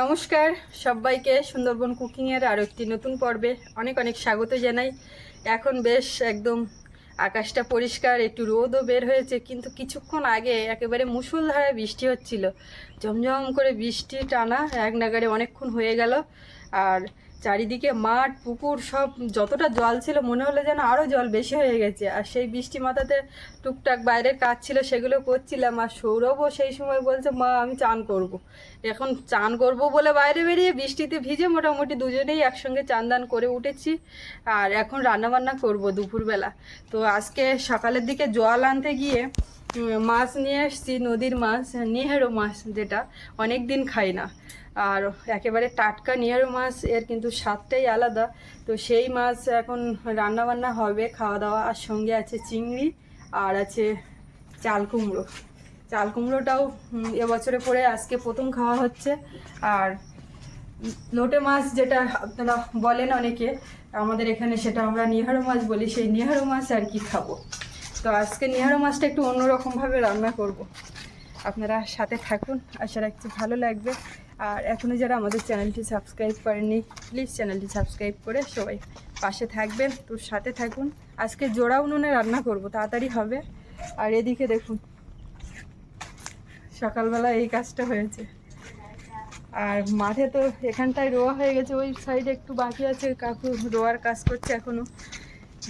নমস্কার সবাইকে সুন্দরবন কুকিংয়ের আরও একটি নতুন পর্বে অনেক অনেক স্বাগত জানাই। এখন বেশ একদম আকাশটা পরিষ্কার, একটু রোদও বের হয়েছে, কিন্তু কিছুক্ষণ আগে একেবারে মুষলধারে বৃষ্টি হচ্ছিল। ঝমঝম করে বৃষ্টি টানা এক নাগারে অনেকক্ষণ হয়ে গেল। আর চারিদিকে মাঠ, পুকুর, সব যতটা জল ছিল মনে হলো যেন আরও জল বেশি হয়ে গেছে। আর সেই বৃষ্টি মাথাতে টুকটাক বাইরের কাজ ছিল, সেগুলো করছিলাম। আর সৌরভও সেই সময় বলছে, মা, আমি চান করব। এখন চান করব বলে বাইরে বেরিয়ে বৃষ্টিতে ভিজে মোটামুটি দুজনেই একসঙ্গে চান দান করে উঠেছি। আর এখন রান্নাবান্না করব দুপুরবেলা। তো আজকে সকালের দিকে জল আনতে গিয়ে মাছ নিয়ে এসেছি, নদীর মাছ, নিহেরো মাছ যেটা অনেক দিন খাই না। আর একেবারে টাটকা নিহেরো মাছ, এর কিন্তু স্বাদটাই আলাদা। তো সেই মাছ এখন রান্না বান্না হবে, খাওয়া দাওয়া। আর সঙ্গে আছে চিংড়ি আর আছে চাল কুমড়ো। চাল কুমড়োটাও এবছরে পরে আজকে প্রথম খাওয়া হচ্ছে। আর লোটে মাছ যেটা আপনারা বলেন অনেকে, আমাদের এখানে সেটা আমরা নিহারো মাছ বলি, সেই নিহারো মাছ আর কি খাব। তো আজকে নিহারো মাছটা একটু অন্যরকমভাবে রান্না করব। আপনারা সাথে থাকুন, আশা রাখছি ভালো লাগবে। আর এখনও যারা আমাদের চ্যানেলটি সাবস্ক্রাইব করেননি প্লিজ চ্যানেলটি সাবস্ক্রাইব করে সবাই পাশে থাকবেন। তোর সাথে থাকুন। আজকে জোড়া উনুনে রান্না করব, তাড়াতাড়ি হবে। আর এদিকে দেখুন, সকালবেলা এই কাজটা হয়েছে। আর মাঠে তো এখানটায় রোয়া হয়ে গেছে, ওই সাইডে একটু বাকি আছে। কাকু রোয়ার কাজ করছে এখনও।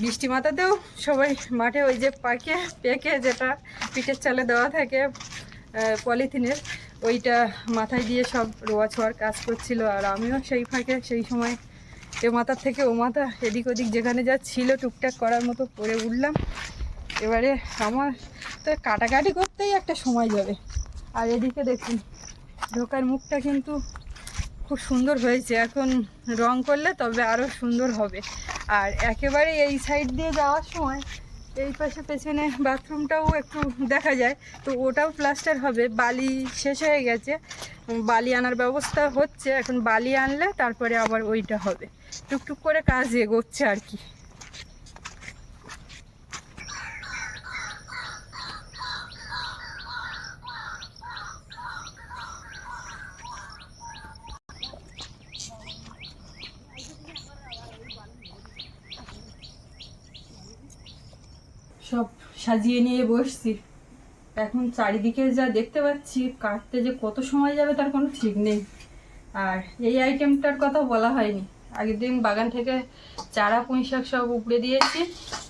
বৃষ্টি মাথাতেও সবাই মাঠে ওই যে পাকে, পেকে যেটা পিঠের চালে দেওয়া থাকে পলিথিনের। ওইটা মাথায় দিয়ে সব রোয়া ছোঁয়ার কাজ করছিল, আর আমিও সেই ফাঁকে সেই সময় এ মাথার থেকে ও মাথা এদিক ওদিক যেখানে যা ছিল টুকটাক করার মতো করে উঠলাম। এবারে আমার তো কাটাকাটি করতেই একটা সময় যাবে। আর এদিকে দেখুন, ঢোকার মুখটা কিন্তু খুব সুন্দর হয়েছে। এখন রং করলে তবে আরও সুন্দর হবে। আর একেবারে এই সাইড দিয়ে যাওয়ার সময় এই পাশে পেছনে বাথরুমটাও একটু দেখা যায়। তো ওটাও প্লাস্টার হবে। বালি শেষ হয়ে গেছে। বালি আনার ব্যবস্থা হচ্ছে। এখন বালি আনলে তারপরে আবার ওইটা হবে। টুকটুক করে কাজ এগোচ্ছে আর কি। সাজিয়ে নিয়ে বসছি। এখন চারিদিকে যা দেখতে পাচ্ছি, কাটতে যে কত সময় যাবে তার কোনো ঠিক নেই। আর এই আইটেমটার কথা বলা হয়নি। আগের দিন বাগান থেকে চারা পুঁই শাক সব উপড়ে দিয়েছি,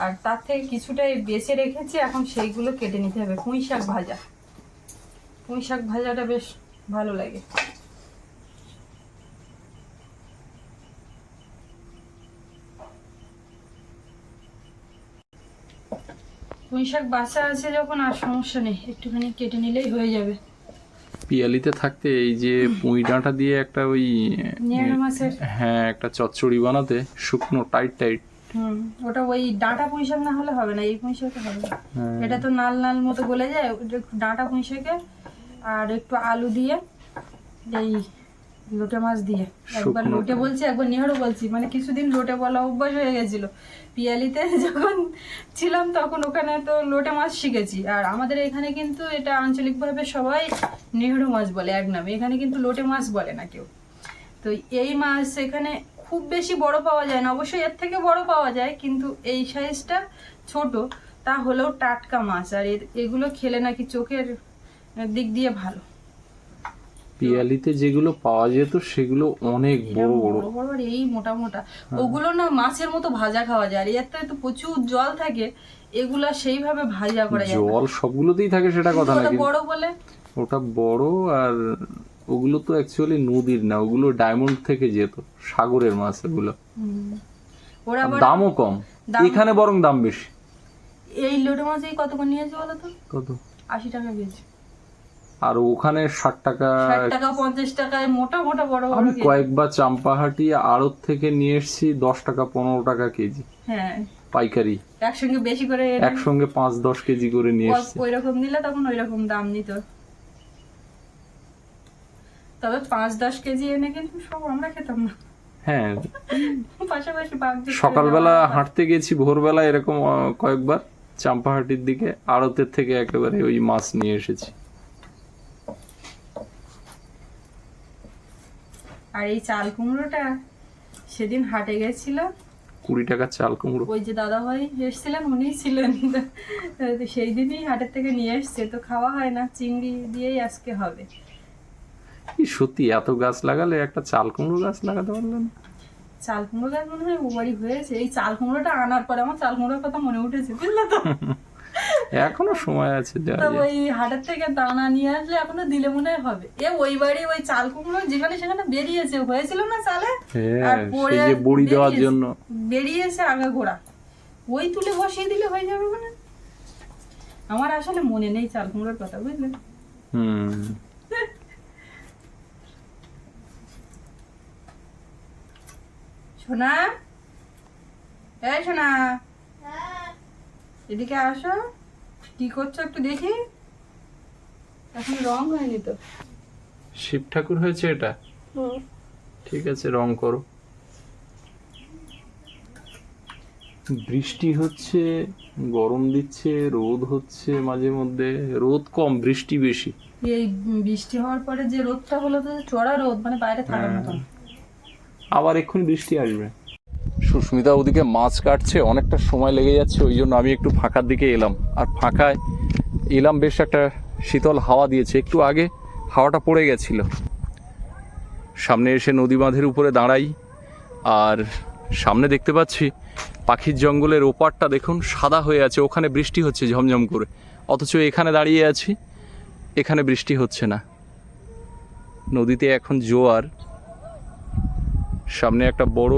আর তার থেকে কিছুটাই বেছে রেখেছি। এখন সেইগুলো কেটে নিতে হবে। পুঁই শাক ভাজা। পুঁই শাক ভাজাটা বেশ ভালো লাগে। পুঁই শাক বাসা আছে যখন আর সমস্যা নেই একটুখানি কেটে নিলেই হয়ে যাবে পিয়ালিতে থাকতে এই যে পুঁই ডাঁটা দিয়ে একটা ওই হ্যাঁ একটা চচ্চড়ি বানাতে শুকনো টাইট টাইট হুম ওটা ওই ডাঁটা পুঁই শাক না হলে হবে না এই পুঁই শাকে হবে না। হ্যাঁ। এটা তো নাল নাল মতো গলে যায় ডাঁটা পুঁই শাকে আর একটু আলু দিয়ে এই লোটে মাছ দিয়ে। একবার লোটে বলছি একবার নিহারও বলছি। মানে কিছুদিন লোটে বলা অভ্যাস হয়ে গেছিল। পিয়ালিতে যখন ছিলাম তখন ওখানে তো লোটে মাছ শিখেছি। আর আমাদের এখানে কিন্তু এটা আঞ্চলিকভাবে সবাই নেহরু মাছ বলে এক নামে। এখানে কিন্তু লোটে মাছ বলে না কেউ। তো এই মাছ এখানে খুব বেশি বড় পাওয়া যায় না। অবশ্যই এর থেকে বড় পাওয়া যায় কিন্তু এই সাইজটা ছোট তা হলেও টাটকা মাছ। আর এগুলো খেলে নাকি চোখের দিক দিয়ে ভালো। পিয়ালিতে যেগুলো পাওয়া যেত সেগুলো অনেক বড় বড়। এই মোটা মোটা। ওগুলো না মাছের মতো ভাজা খাওয়া যায় আর এতে তো প্রচুর জল থাকে এগুলা সেইভাবে ভাজা করা যায় জল সবগুলোতেই থাকে সেটা কথা না বড় বলে? ওটা বড় আর ওগুলো তো অ্যাকচুয়ালি নদীর না ওগুলো ডায়মন্ড থেকে যেত সাগরের মাছ এগুলো। দামও কম। এখানে বরং দাম বেশি। এই লোটে মাছ এই কত করে নিয়েছে বলো তো? কত? আশি টাকা কেজি। আর ওখানে ষাট টাকা টাকা পঞ্চাশ টাকায় মোটা মোটা বড় আমি কয়েকবার চাম্পাহাটি আড়ত থেকে নিয়ে এসেছি দশ টাকা পনেরো টাকা কেজি। হ্যাঁ। পাইকারি। একসঙ্গে বেশি করে একসঙ্গে পাঁচ দশ কেজি করে নিয়ে এসেছি। ওই রকম নিলে তখন ওই রকম দাম নিত। তবে পাঁচ দশ কেজি এনে কিন্তু সব আমরা খেতাম না। হ্যাঁ। সকালবেলা হাঁটতে গেছি ভোরবেলা এরকম কয়েকবার চাম্পাহাটির দিকে আড়তের থেকে একেবারে ওই মাছ নিয়ে এসেছি। আর এই চাল কুমড়োটা সেদিন হাটে গেছিল। কুড়ি টাকার চাল কুমড়ো। ওই যে দাদা ভাই এসেছিলেন উনি ছিলেন। সেই দিনই হাটের থেকে নিয়ে এসছে। তো খাওয়া হয় না চিংড়ি দিয়েই আজকে হবে। সত্যি এত গাছ লাগালে একটা চাল কুমড়ো গাছ লাগাতে পারলেন? চাল কুমড়ো গাছ মনে হয় ও বাড়ি হয়েছে। এই চাল কুমড়োটা আনার পরে আমার চাল কুমড়োর কথা মনে উঠেছে বুঝলে তো? এখনও সময় আছে যা তো ওই হাটের থেকে দানা নিয়ে আসলে এখনও দিলে মনে হবে। এ ওই বাড়ি ওই চাল কুমড়ো যেখানে সেখানে বেরিয়েছে হয়েছিল না চালে? আর হ্যাঁ পরে যে বড়ি দেওয়ার জন্য। বেরিয়েছে আগা গোড়া ওই তুলে বসিয়ে দিলে হয়ে যাবে মানে আমার আসলে মনে নেই চাল কুমড়োর কথা বুঝলেন হুম। সোনা? এই সোনা। এদিকে আসো। কি করছ একটু দেখি? এখন রং হয়নি তো। শিব ঠাকুর হয়েছে এটা? ঠিক আছে রং করো। বৃষ্টি হচ্ছে গরম দিচ্ছে রোদ হচ্ছে মাঝে মধ্যে। রোদ কম বৃষ্টি বেশি। এই বৃষ্টি হওয়ার পরে যে রোদটা হলো তো চড়া রোদ মানে বাইরে থাকার হ্যাঁ। মতন। আবার এক্ষুনি বৃষ্টি আসবে। সুস্মিতা ওদিকে মাছ কাটছে, অনেকটা সময় লেগে যাচ্ছে, ওই জন্য আমি একটু ফাঁকার দিকে এলাম। আর ফাঁকায় এলাম বেশ একটা শীতল হাওয়া দিয়েছে, একটু আগে হাওয়াটা পড়ে গেছিল। সামনে এসে নদী বাঁধের উপরে দাঁড়াই, আর সামনে দেখতে পাচ্ছি পাখির জঙ্গলের ওপারটা দেখুন, সাদা হয়ে আছে, ওখানে বৃষ্টি হচ্ছে ঝমঝম করে। অথচ এখানে দাঁড়িয়ে আছি, এখানে বৃষ্টি হচ্ছে না। নদীতে এখন জোয়ার, সামনে একটা বড়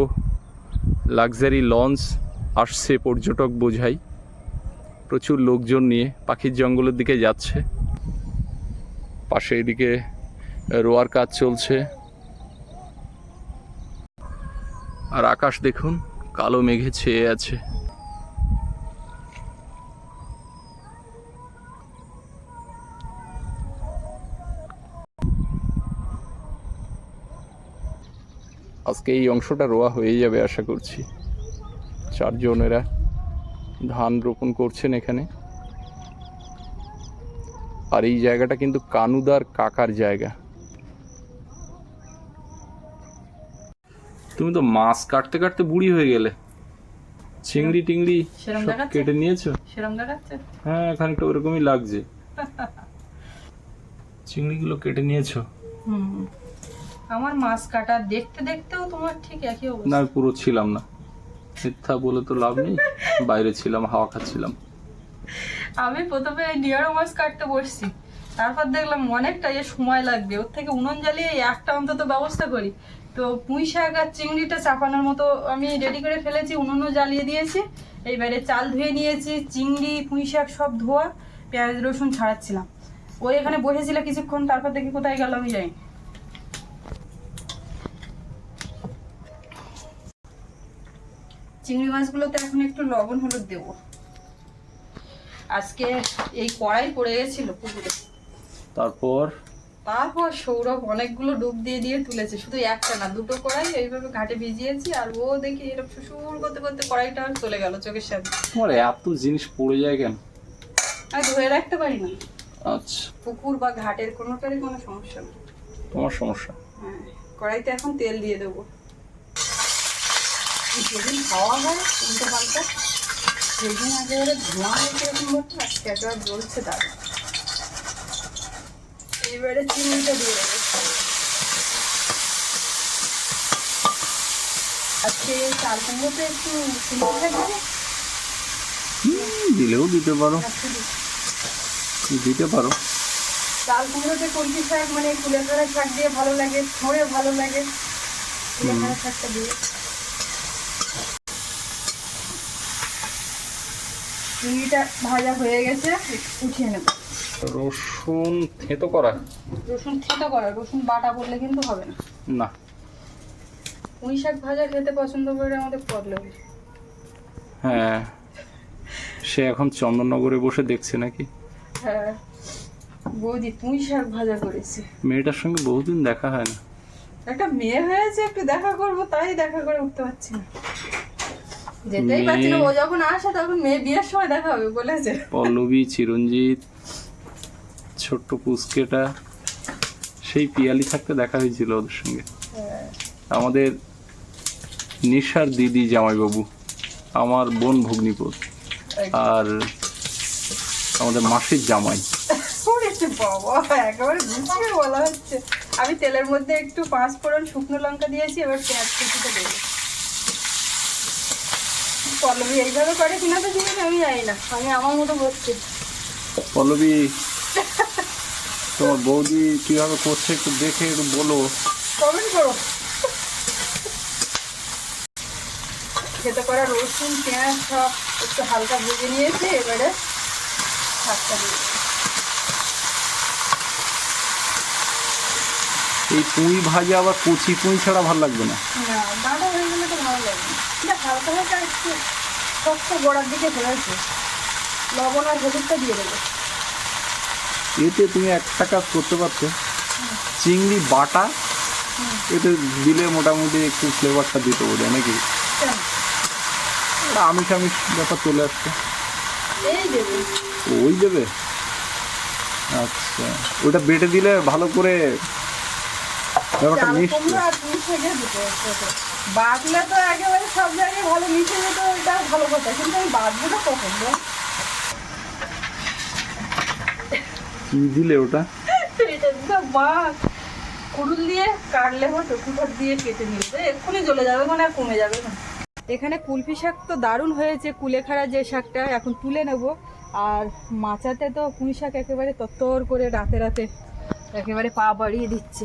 লাক্সারি লঞ্চ আসছে পর্যটক বোঝাই। প্রচুর লোকজন নিয়ে পাখির জঙ্গলের দিকে যাচ্ছে। পাশে এদিকে রোয়ার কাজ চলছে। আর আকাশ দেখুন, কালো মেঘে ছেয়ে আছে। আজকে এই অংশটা রোয়া হয়ে যাবে আশা করছি। চারজনেরা ধান রোপণ করছেন এখানে। আর এই জায়গাটা কিন্তু কানুদার কাকার জায়গা। তুমি তো মাছ কাটতে কাটতে বুড়ি হয়ে গেলে। চিংড়ি টিংড়ি সব কেটে নিয়েছো? হ্যাঁ খানিকটা ওরকমই লাগছে। চিংড়িগুলো কেটে নিয়েছো? হুম। আমার মাছ কাটা দেখতে দেখতেও তোমার ঠিক একই অবস্থা। আমি পুরো ছিলাম না। মিথ্যা বলে তো লাভ নেই। বাইরে ছিলাম হাওয়া খাচ্ছিলাম। আমি প্রথমে নিয়ারো মাছ কাটতে বসছি। তারপর দেখলাম অনেকটা এ সময় লাগবে। ওর থেকে উনুন জ্বালিয়ে একটা অন্তত ব্যবস্থা করি। তো পুঁই শাক আর চিংড়িটা চাপানোর মতো আমি রেডি করে ফেলেছি উনুনও জ্বালিয়ে দিয়েছি। এইবারে চাল ধুয়ে নিয়েছি চিংড়ি পুঁই শাক সব ধোয়া পেঁয়াজ রসুন ছাড়াচ্ছিলাম। ও এখানে বসেছিল কিছুক্ষণ তারপর দেখি কোথায় গেল আমি যাই চিংড়ি মাছগুলোতে এখন একটু লবণ হলুদ দেবো। আজকে এই কড়াই পড়ে গেছিল পুকুরে। তারপর? তারপর সৌরভ অনেকগুলো ডুব দিয়ে দিয়ে তুলেছে শুধু একটা না দুটো কড়াই এইভাবে ঘাটে ভিজিয়েছি আর ও দেখি এরকম সুসুর করতে করতে কড়াইটা আর চলে গেল চোখের সামনে। তোমার এত জিনিস পড়ে যায় কেন? আমি ধরে রাখতে পারি না। আচ্ছা। পুকুর বা ঘাটের কোনোটারই কোনো সমস্যা নেই। তোমার সমস্যা? হ্যাঁ কড়াইতে এখন তেল দিয়ে দেবো। যেদিন খাওয়া হয় উল্টো পাল্টা সেদিন একেবারে ধোঁয়া হয়েছে এরকম করতে আজকে একেবারে জ্বলছে দাদা এইবারে চিনিটা দিয়ে আজকে চাল কুমড়োতে একটু চিনি থাকবে দিলেও দিতে পারো। দিতে পারো। চাল কুমড়োতে কলকি শাক মানে কুলেখাড়া শাক দিয়ে ভালো লাগে ছড়ে ভালো লাগে। কুলেখাড়া শাকটা দিয়ে। চিংড়িটা ভাজা হয়ে গেছে উঠিয়ে নেব। রসুন থেতো করা? রসুন থেতো করা রসুন বাটা বললে কিন্তু হবে না। না। পুঁই শাক ভাজা খেতে পছন্দ করে আমাদের পড়লে হ্যাঁ। সে এখন চন্দননগরে বসে দেখছে নাকি? হ্যাঁ। বৌদি পুঁই শাক ভাজা করেছি। মেয়েটার সঙ্গে বহুদিন দেখা হয় না। একটা মেয়ে হয়েছে একটু দেখা করব তাই দেখা করে উঠতে পারছি না। যেতেই পারছি না ও যখন আসে তখন মেয়ে বিয়ের সময় দেখা হবে বলেছে। পল্লবী চিরঞ্জিত ছোট্ট পুস্কেটা সেই পিয়ালি থাকতে দেখা হয়েছিল ওদের সঙ্গে। হ্যাঁ। আমাদের নিশার দিদি জামাইবাবু আমার বোন ভগ্নিপত আর আমাদের মাসির জামাই। বাবা একেবারে বলা হচ্ছে। আমি তেলের মধ্যে একটু পাঁচ ফোড়ন শুকনো লঙ্কা দিয়েছি এবার পেঁয়াজ কুচিটা দেবো। পল্লবী এইভাবে করে কিনা তো জিনিস আমি জানি না আমি আমার মতো করছি। পল্লবী তোমার বৌদি কীভাবে করছে একটু দেখে একটু বলো। কমেন্ট করো। খেতে করা রসুন পেঁয়াজ সব একটু হালকা ভেজে নিয়েছি এবারে শাকটা দিয়ে এই পুঁই ভাজা আবার কচি পুঁই ছাড়া ভালো লাগবে না। না বাঁধা হয়ে গেলে তো ভালো লাগবে এটা হালকা হালকা একটু শক্ত গোড়ার দিকে ফেলেছে লবণ আর হলুদটা দিয়ে দেবো। এতে তুমি একটা কাজ করতে পারছ। চিংড়ি বাটা এতে দিলে মোটামুটি একটু ফ্লেভারটা দিতে বোধ নাকি? আমিষ আমিষ ব্যাপার চলে আসছে। ওই দেবে? আচ্ছা। ওটা বেটে দিলে ভালো করে ব্যাপারটা মিষ্টি। বাটলে তো একেবারে সব জায়গায় ভালো মিশে যেত এটা ভালো কথা কিন্তু আমি বাটবো না কখন কি দিলে ওটা? বাঘ কুড়ুল দিয়ে কাটলে হতো কুঠার দিয়ে কেটে নিলে। এক্ষুনি জ্বলে যাবে মানে আর কমে যাবে না। এখানে কুলফি শাক তো দারুণ হয়েছে কুলেখাড়া যে শাকটা এখন তুলে নেব। আর মাচাতে তো পুঁই শাক একেবারে তত্তর করে রাতে রাতে একেবারে পা বাড়িয়ে দিচ্ছে।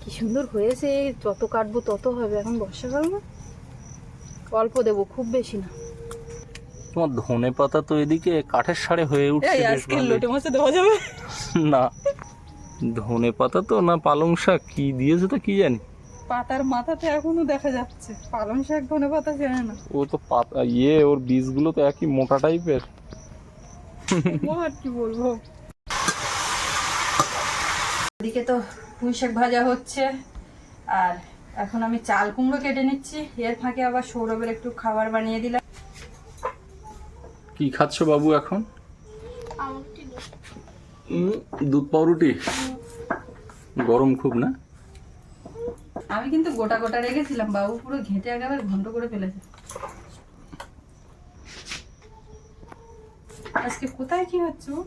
কি সুন্দর হয়েছে যত কাটবো তত হবে এখন বর্ষাকাল না। অল্প দেবো খুব বেশি না। তোমার ধনে পাতা তো এদিকে কাঠের সাড়ে হয়ে উঠছে আজকে। লোটে মাছে দেওয়া যাবে। না ধনে পাতা তো না পালং শাক কি দিয়েছে তো কি জানি? পাতার মাথাতে এখনও দেখা যাচ্ছে পালং শাক ধনে পাতা চেনে না। ও তো পাতা ইয়ে ওর বীজগুলো তো একই মোটা টাইপের। আর কি বলব? এদিকে তো পুঁই শাক ভাজা হচ্ছে। আর এখন আমি চাল কুমড়ো কেটে নিচ্ছি। এর ফাঁকে আবার সৌরভের একটু খাবার বানিয়ে দিলাম। কি খাচ্ছ বাবু এখন? দুধ পাউরুটি? গরম খুব না? আমি কিন্তু গোটা গোটা রেখেছিলাম বাবু পুরো ঘেঁটে একেবারে ঘন্ট করে ফেলেছে। আজকে কোথায় কি হচ্ছে ও?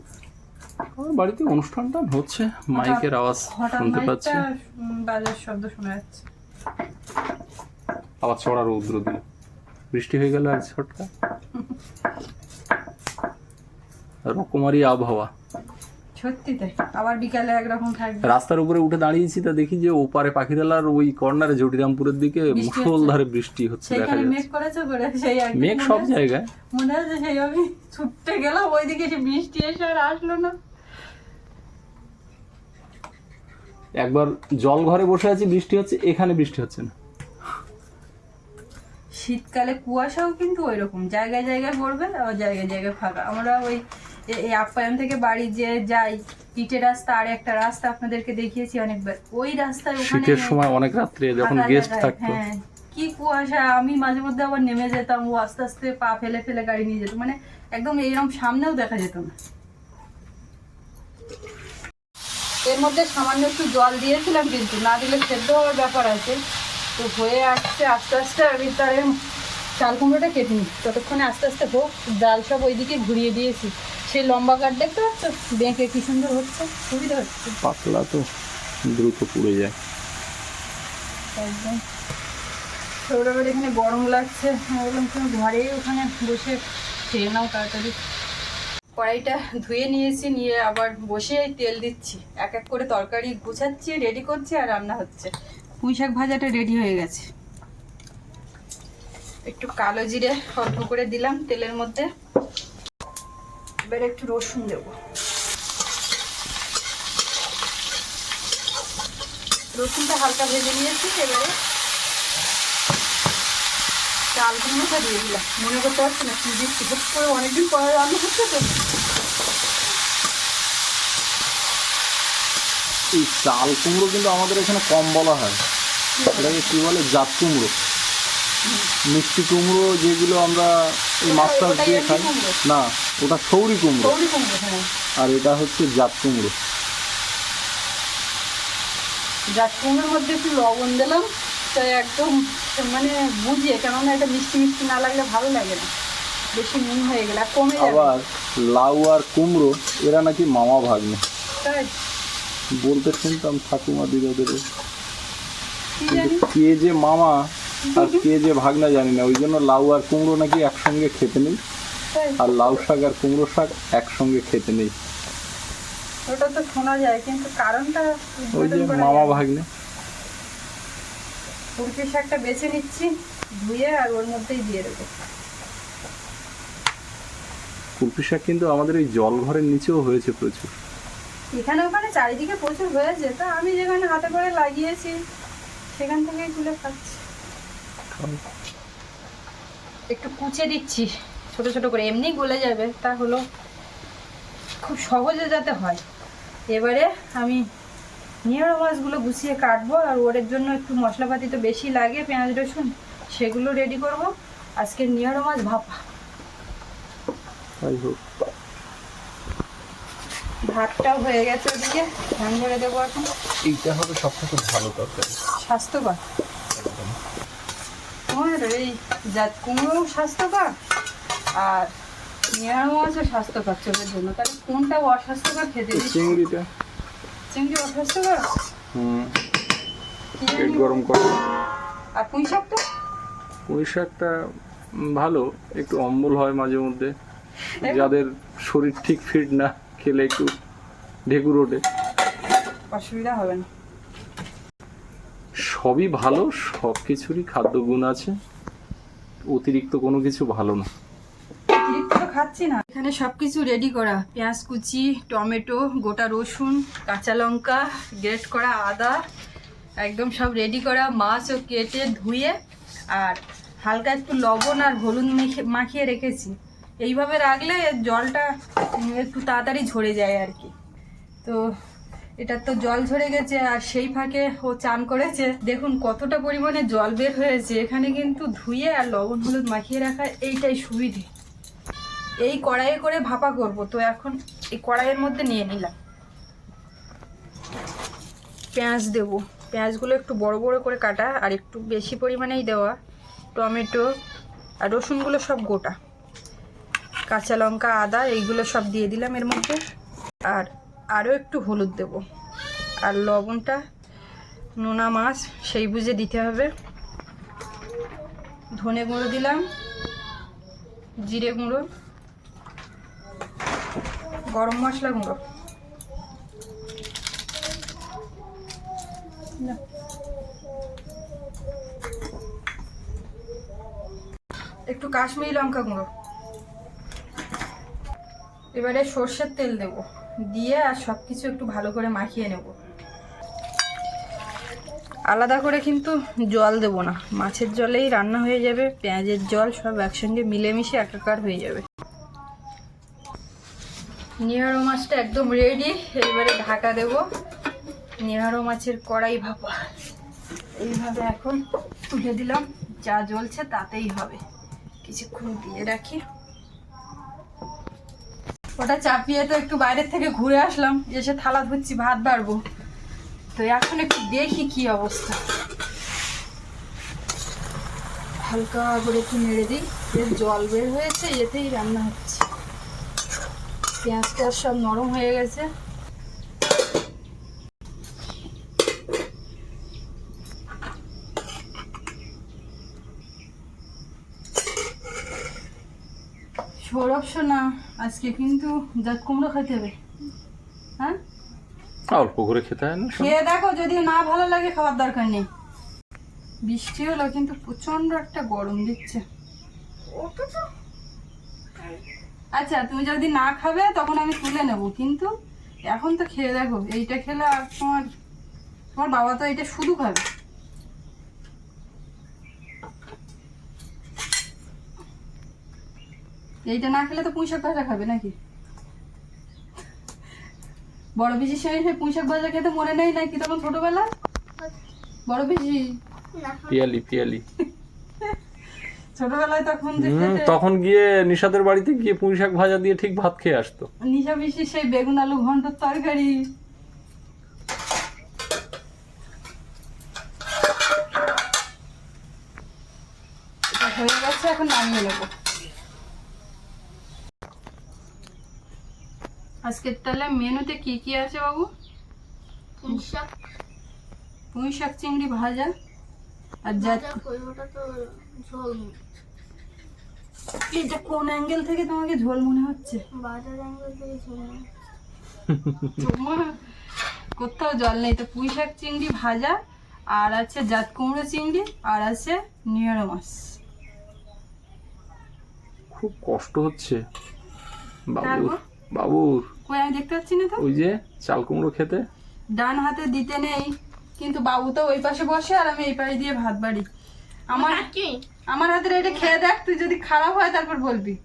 আমার বাড়িতে অনুষ্ঠানটা হচ্ছে মাইকের আওয়াজ শুনতে পাচ্ছি। বাজার শব্দ শোনা যাচ্ছে। আবার রৌদ্র দিল বৃষ্টি হয়ে গেল আর ছটকা রকমারি আবহাওয়া। সত্যি তাই? আবার বিকালে একরকম থাকবে। রাস্তার উপরে উঠে দাঁড়িয়েছি তা দেখি যে ওপারে পাখিরালার ওই কর্নারে জটিরামপুরের দিকে হচ্ছে। মুসলধারে বৃষ্টি হচ্ছে দেখা সেইখানে মেঘ করেছে করে সেই মেঘ সব জায়গায়। মনে আছে সেই আমি ছুটতে গেলাম ওইদিকে বৃষ্টি এসে আর আসলো না। একবার জল ঘরে বসে আছি বৃষ্টি হচ্ছে এখানে বৃষ্টি হচ্ছে না। শীতকালে কুয়াশাও কিন্তু ওই রকম জায়গায় জায়গায় পড়বে আবার জায়গায় জায়গায় ফাঁকা। আমরা ওই এই আপ্যায়ন থেকে বাড়ি যে যাই পিঠে রাস্তা আর একটা রাস্তা আপনাদেরকে দেখিয়েছি অনেকবার। ওই রাস্তায় ওখানে শীতের সময় অনেক রাত্রে যখন গেস্ট থাকতো। হ্যাঁ। কি কুয়াশা আমি মাঝে মধ্যে আবার নেমে যেতাম ও আস্তে আস্তে পা ফেলে ফেলে গাড়ি নিয়ে যেত। মানে একদম এইরকম সামনেও দেখা যেত না। এর মধ্যে সামান্য একটু জল দিয়েছিলাম কিন্তু না দিলে সেদ্ধ হওয়ার ব্যাপার আছে। তো হয়ে আসছে আস্তে আস্তে আমি তার চাল কুমড়োটা কেটে নিই। ততক্ষণে আস্তে আস্তে হোক ডাল সব ওইদিকে ঘুরিয়ে দিয়েছি। সেই লম্বা কাঠ দেখতে পাচ্ছ? বেঁকে কি সুন্দর হচ্ছে সুবিধা হচ্ছে। পাতলা তো দ্রুত পুড়ে যায়। একদম। সৌরভের এখানে গরম লাগছে। আমি বললাম তুমি ঘরেই ওখানে বসে খেয়ে নাও তাড়াতাড়ি। কড়াইটা ধুয়ে নিয়েছি, নিয়ে আবার বসে তেল দিচ্ছি। এক এক করে তরকারি গুছাচ্ছি রেডি করছি আর রান্না হচ্ছে। পুঁই শাক ভাজাটা রেডি হয়ে গেছে। একটু কালো জিরে অল্প করে দিলাম তেলের মধ্যে। এবার একটু রসুন দেবো। রসুনটা হালকা ভেজে নিয়েছি, এবারে চাল কুমড়োটা দিয়ে দিলাম। মনে করতে পারছি না কি দিচ্ছি। হুট করে অনেকদিন পরে রান্না হচ্ছে তো। এই চাল কুমড়ো কিন্তু আমাদের এখানে কম বলা হয়। এটাকে কি বলে? জাত কুমড়ো। মিষ্টি কুমড়ো যেগুলো আমরা এই মাছ টাছ ওটাই দিয়ে খাই। না ওটা সৌরি কুমড়ো। হ্যাঁ। আর এটা হচ্ছে জাত কুমড়ো। যাক কুমড়োর মধ্যে একটু লবণ দিলাম। তো একদম মানে বুঝিয়ে কেননা এটা মিষ্টি মিষ্টি না লাগলে ভালো লাগে না। বেশি নুন হয়ে গেলে কমে যাবে। আবার লাউ আর কুমড়ো এরা নাকি মামা ভাগ্নে। তাই? বলতে শুনতাম ঠাকুমা দিদাদের। কি কে যে মামা আর কে যে ভাগনা জানি না ওই জন্য লাউ আর কুমড়ো নাকি একসঙ্গে খেতে নেই। আর লাউ শাক আর কুমড়ো শাক একসঙ্গে খেতে নেই। ওটা তো শোনা যায় কিন্তু কারণটা ওই যে মামা। ভাগ্নে। পুরকি শাকটা বেছে নিচ্ছি ধুয়ে আর ওর মধ্যেই দিয়ে দেবো। কুলপি শাক কিন্তু আমাদের এই জল ঘরের নিচেও হয়েছে প্রচুর। এখানে ওখানে চারিদিকে প্রচুর হয়েছে তা আমি যেখানে হাতে করে লাগিয়েছি সেখান থেকেই তুলে খাচ্ছি। একটু কুচে দিচ্ছি ছোট ছোট করে এমনি গলে যাবে তা হলো খুব সহজে যাতে হয়। এবারে আমি নিয়ারো মাছগুলো গুছিয়ে কাটবো আর ওরের জন্য একটু মশলাপাতি তো বেশি লাগে পেঁয়াজ রসুন সেগুলো রেডি করব। আজকে নিয়ারো মাছ ভাপা। ভাতটাও হয়ে গেছে ওদিকে ধান করে দেবো এখন। এইটা হবে সব থেকে ভালো তরকারি। স্বাস্থ্যকর? তোমার এই জাত কুমড়ো স্বাস্থ্যকর আর নিয়ার মাছও স্বাস্থ্যকর চোখের জন্য। তাহলে কোনটা অস্বাস্থ্যকর খেতে দিচ্ছি চিংড়িটা। চিংড়ি অস্বাস্থ্যকর হুম। পেট গরম করে। আর পুঁই শাকটা? পুঁই শাকটা ভালো একটু অম্বল হয় মাঝে মধ্যে। যাদের শরীর ঠিক ফিট না খেলে একটু ঢেকুর ওঠে। অসুবিধা হবে না। সবই ভালো সব কিছুরই খাদ্য গুণ আছে। অতিরিক্ত কোনো কিছু ভালো না। অতিরিক্ত তো খাচ্ছি না। এখানে সব কিছু রেডি করা। পেঁয়াজ কুচি, টমেটো, গোটা রসুন, কাঁচা লঙ্কা গ্রেট করা আদা, একদম সব রেডি করা। মাছও কেটে ধুয়ে আর হালকা একটু লবণ আর হলুদ মেখে মাখিয়ে রেখেছি। এইভাবে রাখলে জলটা একটু তাড়াতাড়ি ঝরে যায় আর কি। তো এটা তো জল ঝরে গেছে আর সেই ফাঁকে ও চান করেছে। দেখুন কতটা পরিমাণে জল বের হয়েছে। এখানে কিন্তু ধুয়ে আর লবণ হলুদ মাখিয়ে রাখা এইটাই সুবিধে। এই কড়াইয়ে করে ভাপা করব। তো এখন এই কড়াইয়ের মধ্যে নিয়ে নিলাম। পেঁয়াজ দেব। পেঁয়াজগুলো একটু বড় বড় করে কাটা আর একটু বেশি পরিমাণেই দেওয়া। টমেটো আর রসুনগুলো সব গোটা। কাঁচা লঙ্কা, আদা, এইগুলো সব দিয়ে দিলাম এর মধ্যে। আর আরও একটু হলুদ দেব। আর লবণটা, নোনা মাছ, সেই বুঝে দিতে হবে। ধনে গুঁড়ো দিলাম। জিরে গুঁড়ো। গরম মশলা গুঁড়ো। একটু কাশ্মীরি লঙ্কা গুঁড়ো। এবারে সর্ষের তেল দেব। দিয়ে আর সব কিছু একটু ভালো করে মাখিয়ে নেব। আলাদা করে কিন্তু জল দেব না। মাছের জলেই রান্না হয়ে যাবে, পেঁয়াজের জল সব একসঙ্গে মিলেমিশে একাকার হয়ে যাবে। নিহারো মাছটা একদম রেডি এবারে ঢাকা দেব। নিহারো মাছের কড়াই ভাপা। এইভাবে এখন তুলে দিলাম। যা জ্বলছে তাতেই হবে। কিছুক্ষণ দিয়ে রাখি। ওটা চাপিয়ে তো একটু বাইরের থেকে ঘুরে আসলাম। এসে থালা ধুচ্ছি, ভাত বাড়বো। তো এখন একটু দেখি কি অবস্থা। হালকা করে একটু নেড়ে দিই। জল বের হয়েছে, এতেই রান্না হচ্ছে। পেঁয়াজ টেয়াজ সব নরম হয়ে গেছে। সৌরভ শোনা আজকে কিন্তু জাত কুমড়ো খেতে হবে। হ্যাঁ? অল্প করে খেতে হয় না খেয়ে দেখো যদি না ভালো লাগে খাওয়ার দরকার নেই। বৃষ্টি হলো কিন্তু প্রচণ্ড একটা গরম দিচ্ছে। আচ্ছা তুমি যদি না খাবে তখন আমি তুলে নেব। কিন্তু এখন তো খেয়ে দেখো এইটা খেলে আর তোমার তোমার বাবা তো এটা শুধু খাবে। এইটা না খেলে তো পুঁই শাক ভাজা খাবে নাকি? বড় পিসির সঙ্গে সে পুঁই শাক ভাজা খেতে মনে নেই নাকি তখন ছোটবেলা বড় পিসি? পিয়ালি পিয়ালি। ছোটবেলায় তখন তখন গিয়ে নিশাদের বাড়িতে গিয়ে পুঁই শাক ভাজা দিয়ে ঠিক ভাত খেয়ে আসতো। নিশা পিসি সেই বেগুন আলু ঘন্টর তরকারি। হয়ে গেছে এখন নামিয়ে নেব। আজকের তাহলে মেনুতে কি কি আছে বাবু? পুঁই শাক। পুঁই শাক চিংড়ি ভাজা আর যা তো ঝোল মুখ এটা কোন অ্যাঙ্গেল থেকে তোমাকে ঝোল মনে হচ্ছে? বাজার অ্যাঙ্গেল থেকে ঝোল তোমার কোথাও জল নেই। তো পুঁই শাক চিংড়ি ভাজা আর আছে জাত কুমড়ো চিংড়ি আর আছে নিয়ড়ো মাছ। খুব কষ্ট হচ্ছে। বাবুর তারপর? বাবুর। কই আমি দেখতে পাচ্ছি না তো? ওই যে চাল কুমড়ো খেতে। ডান হাতে দিতে নেই কিন্তু বাবু তো ওই পাশে বসে আর আমি এই পাশে দিয়ে ভাত বাড়ি। আমার কি? আমার হাতের এটা খেয়ে দেখ তুই যদি খারাপ হয় তারপর বলবি।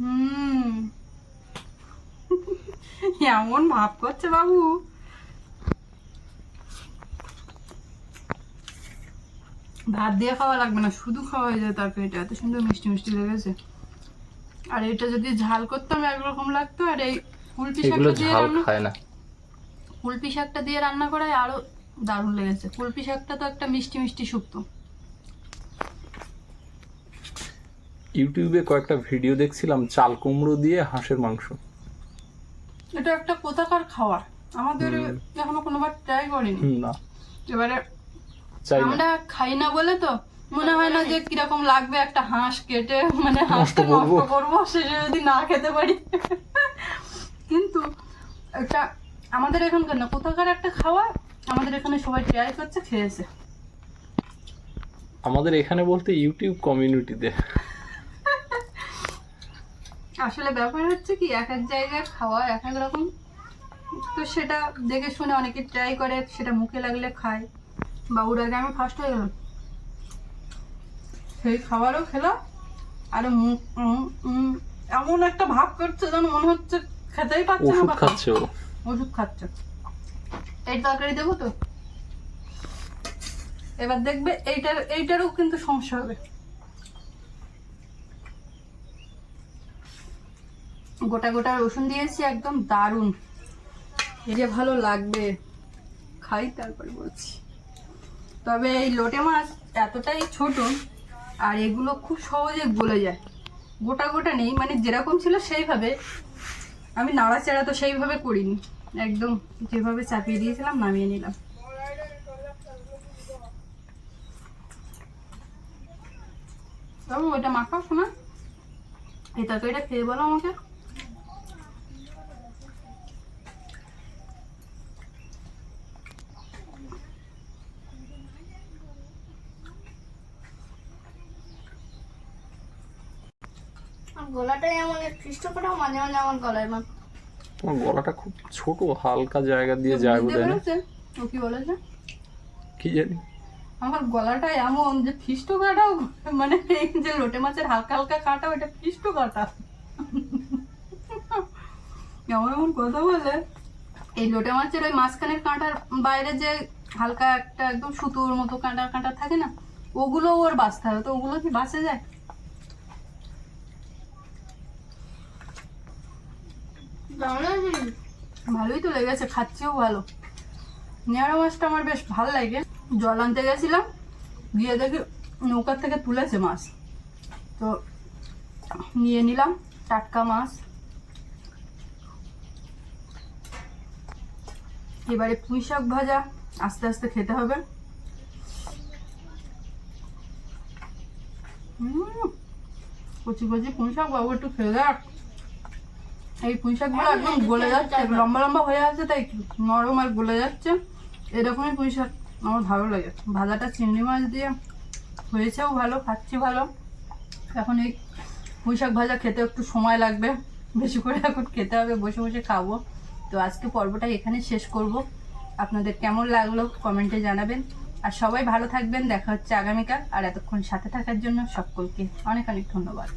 হুম। এমন ভাব করছে বাবু। ভাত দিয়ে খাওয়া লাগবে না শুধু খাওয়া হয়ে যায় তার পেটে এত সুন্দর মিষ্টি মিষ্টি লেগেছে। আর এটা যদি ঝাল করতাম একরকম লাগতো। আর এই কুলপি শাকটা দিয়ে ঝাল রান্না খায় না। কুলপি শাকটা দিয়ে রান্না করায় আরও দারুণ লেগেছে। কুলপি শাকটা তো একটা মিষ্টি মিষ্টি শুক্তো। ইউটিউবে কয়েকটা ভিডিও দেখছিলাম চাল কুমড়ো দিয়ে হাঁসের মাংস। এটা একটা কোথাকার খাওয়ার আমাদের এখনও কোনোবার ট্রাই করিনি। না। এবারে আমরা খাই না বলে তো মনে হয় না যে কীরকম লাগবে একটা হাঁস কেটে মানে হাঁসটা। নষ্ট করব শেষে যদি না খেতে পারি। কিন্তু এটা আমাদের এখানকার না কোথাকার একটা খাওয়া আমাদের এখানে সবাই ট্রাই করছে খেয়েছে। আমাদের এখানে বলতে ইউটিউব কমিউনিটিতে আসলে ব্যাপার হচ্ছে কি এক এক জায়গায় খাওয়া এক এক রকম। তো সেটা দেখে শুনে অনেকে ট্রাই করে সেটা মুখে লাগলে খায়। বাবুর আগে আমি ফার্স্ট হয়ে গেলাম। সেই খাবারও খেলাম আর এমন একটা ভাব করছে যেন মনে হচ্ছে খেতেই পাচ্ছে না বা ওষুধ খাচ্ছে। এই তরকারি দেবো তো? এবার দেখবে এইটার এইটারও কিন্তু সমস্যা হবে। গোটা গোটা রসুন দিয়েছি, একদম দারুণ। যে ভালো লাগবে। খাই, তারপরে বলছি। তবে এই লোটে মাছ এতটাই ছোট, আর এগুলো খুব সহজে গলে যায়। গোটা গোটা নেই মানে যেরকম ছিল সেইভাবে। আমি নাড়াচাড়া তো সেইভাবে করিনি। একদম যেভাবে চাপিয়ে দিয়েছিলাম, নামিয়ে নিলাম। তবে ওইটা মাখাও শোনা। এই তরকারিটা খেয়ে বলো আমাকে। গলাটাই এমন খ্রিস্ট করেও মাঝে মাঝে আমার গলায় মাপ তোমার গলাটা খুব ছোট হালকা জায়গা দিয়ে যায় বুঝতে পেরেছে? ও কি বলেছে? কি জানি। আমার গলাটা এমন যে ফিস্টো কাটাও মানে এই যে লোটে মাছের হালকা হালকা কাটা ওটা ফিস্টো কাটা এমন এমন কথা বলে? এই লোটে মাছের ওই মাঝখানের কাঁটার বাইরে যে হালকা একটা একদম সুতোর মতো কাঁটা কাঁটা থাকে না ওগুলো ওর বাঁচতে হবে। তো ওগুলো কি বাঁচে যায় কেমন আছে? ভালোই তো লেগেছে, খাচ্ছেও ভালো। নেড়া মাছটা আমার বেশ ভালো লাগে। জল আনতে গেছিলাম, গিয়ে দেখি নৌকার থেকে তুলেছে মাছ। তো নিয়ে নিলাম, টাটকা মাছ। এবারে পুঁই শাক ভাজা, আস্তে আস্তে খেতে হবে। কচি কচি পুঁই শাক, বাবু একটু খেয়ে দেখ। এই পুঁই শাকগুলো একদম গলে যাচ্ছে লম্বা লম্বা হয়ে আছে, তাই নরম আর গলে যাচ্ছে। এরকমই পুঁই শাক আমার ভালো লাগে। ভাজাটা চিংড়ি মাছ দিয়ে হয়েছেও ভালো, খাচ্ছি ভালো। এখন এই পুঁই শাক ভাজা খেতে একটু সময় লাগবে, বেশি করে এখন খেতে হবে, বসে বসে খাব। তো আজকে পর্বটা এখানে শেষ করব। আপনাদের কেমন লাগল কমেন্টে জানাবেন। আর সবাই ভালো থাকবেন, দেখা হচ্ছে আগামীকাল। আর এতক্ষণ সাথে থাকার জন্য সকলকে অনেক অনেক ধন্যবাদ।